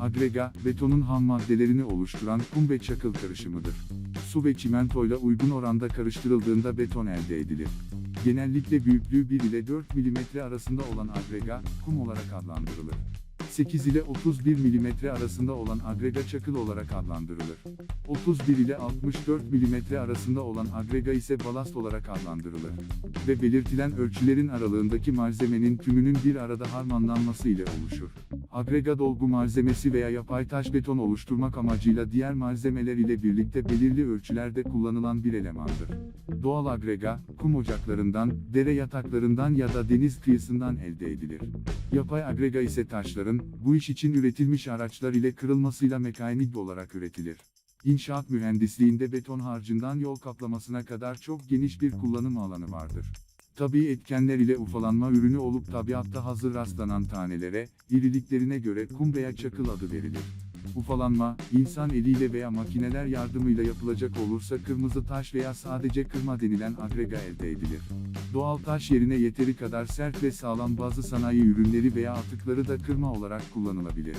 Agrega, betonun ham maddelerini oluşturan kum ve çakıl karışımıdır. Su ve çimentoyla uygun oranda karıştırıldığında beton elde edilir. Genellikle büyüklüğü 1 ile 4 mm arasında olan agrega, kum olarak adlandırılır. 8 ile 31 mm arasında olan agrega çakıl olarak adlandırılır. 31 ile 64 mm arasında olan agrega ise balast olarak adlandırılır. Ve belirtilen ölçülerin aralığındaki malzemenin tümünün bir arada harmanlanması ile oluşur. Agrega dolgu malzemesi veya yapay taş beton oluşturmak amacıyla diğer malzemeler ile birlikte belirli ölçülerde kullanılan bir elemandır. Doğal agrega, kum ocaklarından, dere yataklarından ya da deniz kıyısından elde edilir. Yapay agrega ise taşların, bu iş için üretilmiş araçlar ile kırılmasıyla mekanik olarak üretilir. İnşaat mühendisliğinde beton harcından yol kaplamasına kadar çok geniş bir kullanım alanı vardır. Tabii etkenler ile ufalanma ürünü olup tabiatta hazır rastlanan tanelere, iriliklerine göre kum veya çakıl adı verilir. Ufalanma, insan eliyle veya makineler yardımıyla yapılacak olursa kırmızı taş veya sadece kırma denilen agrega elde edilir. Doğal taş yerine yeteri kadar sert ve sağlam bazı sanayi ürünleri veya atıkları da kırma olarak kullanılabilir.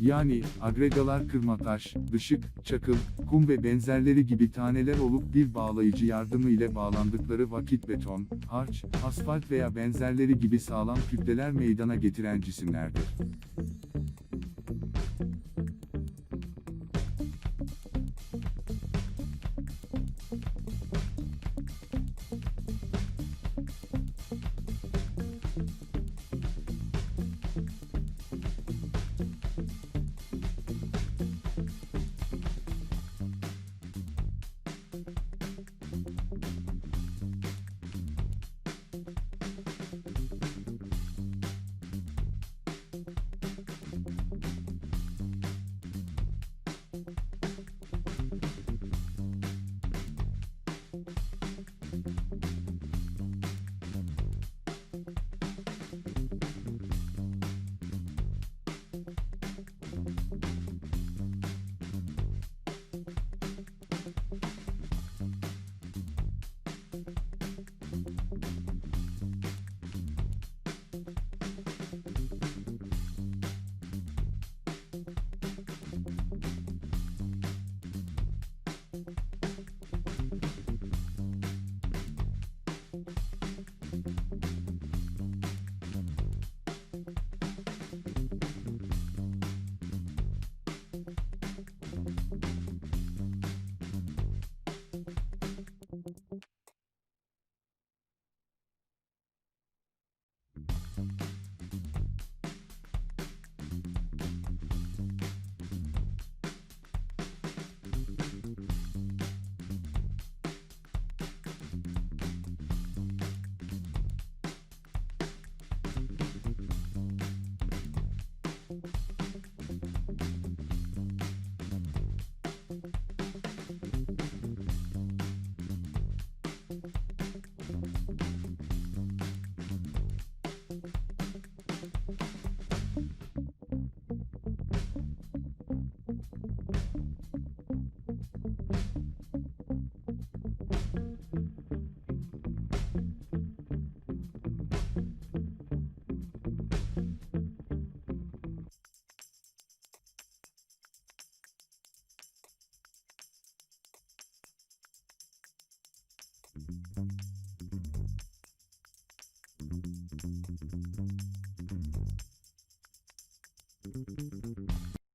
Yani, agregalar kırma taş, ışık, çakıl, kum ve benzerleri gibi taneler olup bir bağlayıcı yardımı ile bağlandıkları vakit beton, harç, asfalt veya benzerleri gibi sağlam kütleler meydana getiren cisimlerdir.